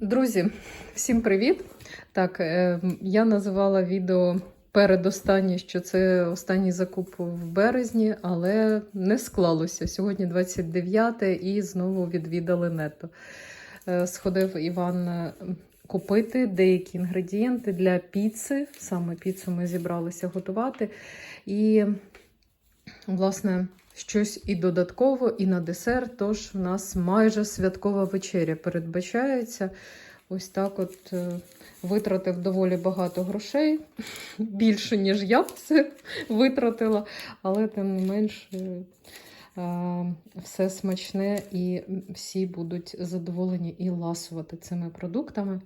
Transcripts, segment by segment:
Друзі, всім привіт! Так, е, я називала відео передостаннє, що це останній закуп в березні, але не склалося. Сьогодні 29 і знову відвідали нето. Е, Сходив Іван е, купити деякі інгредієнти для піци. Саме піцу ми зібралися готувати. І, власне, щось і додатково, і на десерт. Тож в нас майже святкова вечеря передбачається. Ось так от е, витратив доволі багато грошей, більше, ніж я б це витратила, але тим не менш е, е, все смачне і всі будуть задоволені і ласувати цими продуктами.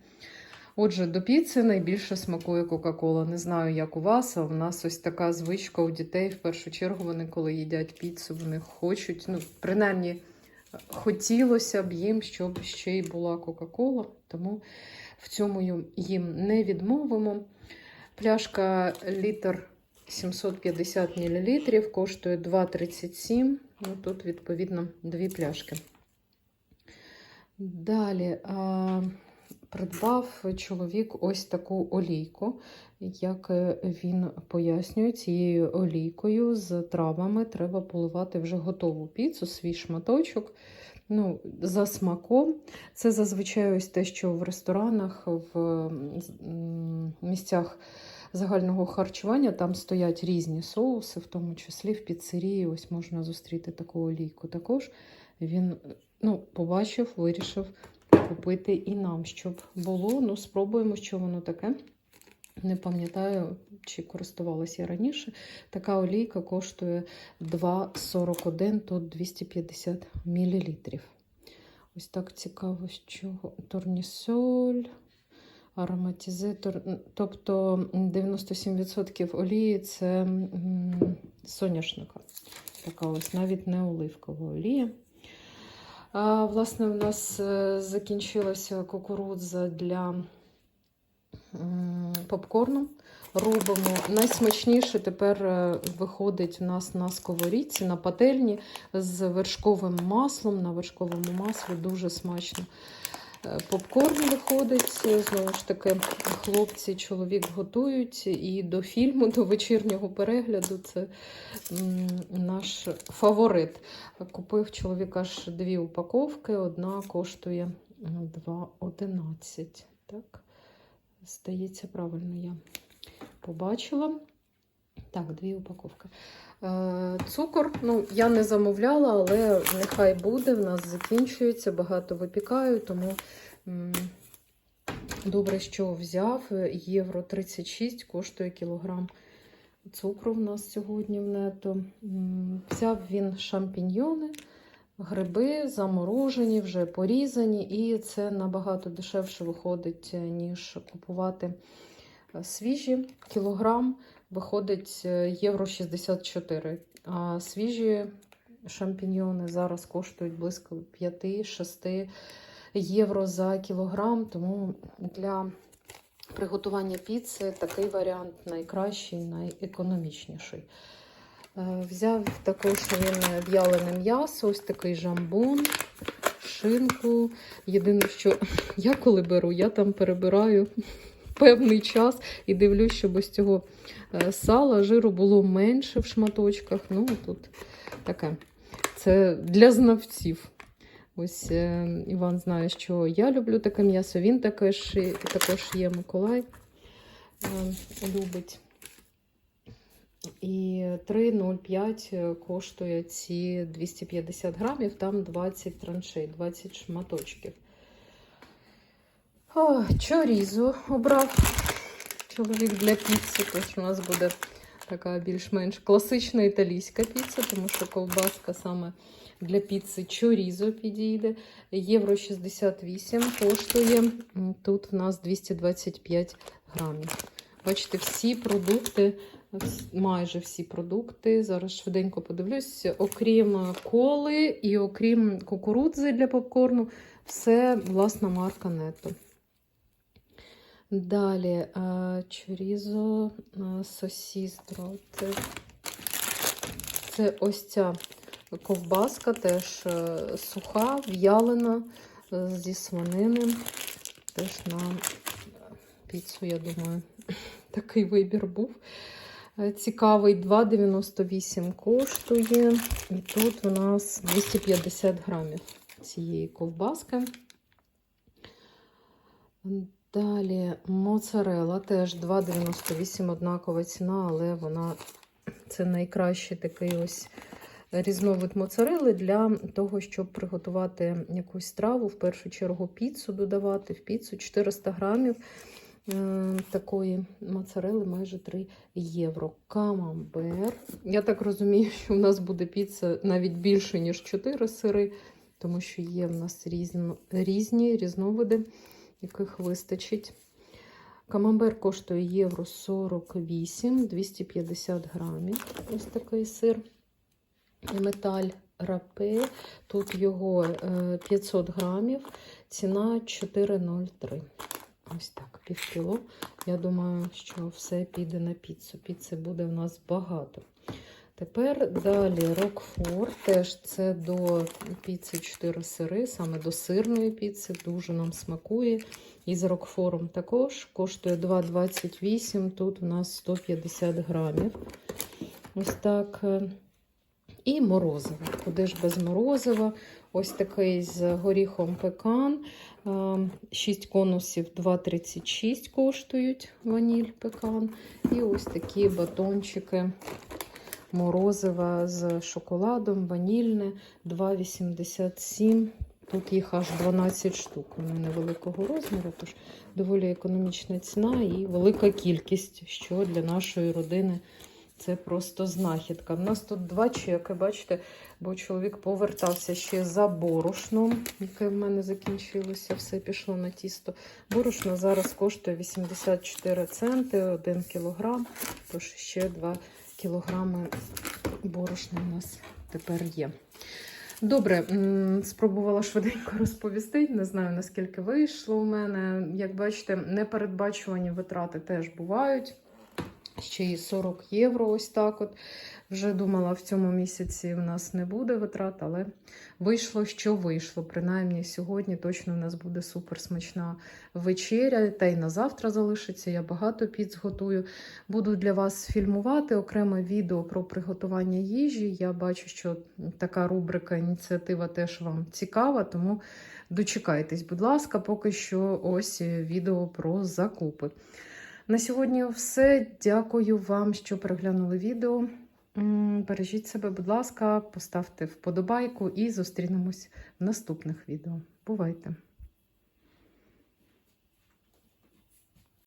Отже, до піци найбільше смакує Кока-Кола. Не знаю, як у вас, а в нас ось така звичка у дітей. В першу чергу вони, коли їдять піцу, вони хочуть, ну, принаймні, хотілося б їм, щоб ще й була Кока-Кола, тому в цьому їм не відмовимо. Пляшка літр 750 мл коштує 2,37. Ну, тут, відповідно, дві пляшки. Далі а, придбав чоловік ось таку олійку. Як е, він пояснює, цією олійкою з травами треба поливати вже готову піцу, свій шматочок. Ну, за смаком. Це зазвичай ось те, що в ресторанах, в місцях загального харчування там стоять різні соуси, в тому числі в піцерії. Ось можна зустріти таку олійку. Також він ну, побачив, вирішив купити і нам, щоб було. Ну, спробуємо, що воно таке. Не пам'ятаю, чи користувалася я раніше. Така олійка коштує 2,41, тут 250 мл. Ось так цікаво, з чого. Турнісоль, ароматизатор. Тобто 97% олії це соняшника. Така ось навіть не оливкова олія. Власне, в нас е, закінчилася кукурудза для попкорну. Робимо найсмачніше тепер е, виходить у нас на сковорідці, на пательні з вершковим маслом. На вершковому маслі дуже смачно. Е, Попкорн виходить. Знову ж таки, хлопці, чоловік готують. І до фільму, до вечірнього перегляду це наш фаворит. Купив чоловік аж дві упаковки, одна коштує 2,11. Так, здається, правильно я побачила. Так, дві упаковки. Е, цукор, ну, я не замовляла, але нехай буде. В нас закінчується, багато випікаю, тому добре, що взяв. Євро 36 коштує кілограм цукру в нас сьогодні в нето. Взяв він шампіньйони, гриби заморожені, вже порізані, і це набагато дешевше виходить, ніж купувати свіжі кілограм виходить е, євро 64. А свіжі шампіньйони зараз коштують близько 5-6 євро за кілограм. Тому для приготування піци такий варіант найкращий, найекономічніший. Е, Взяв також він в'ялене м'ясо, ось такий жамбон, шинку. Єдине, що я коли беру, я там перебираю певний час і дивлюсь, щоб ось цього е, сала, жиру було менше в шматочках. Ну, тут таке. Це для знавців. Ось е, Іван знає, що я люблю таке м'ясо. Він також, також є Миколай. е, Любить. І 3,05 коштує ці 250 грамів, там 20 траншей, 20 шматочків. О, чорізо обрав чоловік для піци, тож у нас буде така більш-менш класична італійська піца, тому що ковбаска саме для піци чорізо підійде. Євро 68 коштує. Тут в нас 225 грамів. Бачите, всі продукти, майже всі продукти. Зараз швиденько подивлюсь, окрім коли і окрім кукурудзи для попкорну, все власна марка Нето. Далі чорізо, сосістро. Це, це ось ця ковбаска, теж е, суха, в'ялена е, зі свинини. теж на піцу, я думаю, такий вибір був. Е, Цікавий 2,98 коштує. І тут у нас 250 грамів цієї ковбаски. Далі моцарела теж 2,98 однакова ціна, але вона це найкращий такий ось різновид моцарели для того, щоб приготувати якусь страву, в першу чергу піцу додавати в піцу 400 грамів е, такої моцарели майже 3 євро. Камамбер. Я так розумію, що в нас буде піца навіть більше, ніж 4 сири, тому що є в нас різні різновиди, яких вистачить. Камамбер коштує євро 48, 250 грамів. Ось такий сир. Металь рапе. Тут його е, 500 грамів, ціна 4,03. Ось так, пів кіло. Я думаю, що все піде на піцу. Піци буде в нас багато. Тепер далі Рокфор. Теж це до піци 4 сири, саме до сирної піци. Дуже нам смакує. І з Рокфором також коштує 2,28. Тут у нас 150 грамів. Ось так. І морозиво. Куди ж без морозива? Ось такий з горіхом пекан. 6 конусів 2,36 коштують ваніль пекан. І ось такі батончики морозива з шоколадом, ванільне 2,87. Тут їх аж 12 штук. Вони невеликого розміру, тож доволі економічна ціна і велика кількість, що для нашої родини це просто знахідка. У нас тут два чеки, бачите, бо чоловік повертався ще за борошном, яке в мене закінчилося, все пішло на тісто. Борошно зараз коштує 84 центи 1 кілограм, тож ще 2 кілограми борошна у нас тепер є. Добре, спробувала швиденько розповісти. Не знаю, наскільки вийшло у мене. Як бачите, непередбачувані витрати теж бувають. Ще й 40 євро, ось так от. Вже думала, в цьому місяці в нас не буде витрат, але вийшло, що вийшло. Принаймні, сьогодні точно в нас буде супер смачна вечеря, та й на завтра залишиться. Я багато піц готую. Буду для вас фільмувати окреме відео про приготування їжі. Я бачу, що така рубрика, ініціатива теж вам цікава, тому дочекайтесь, будь ласка, поки що ось відео про закупи. На сьогодні все. Дякую вам, що переглянули відео. Бережіть себе, будь ласка, поставте вподобайку і зустрінемось в наступних відео. Бувайте!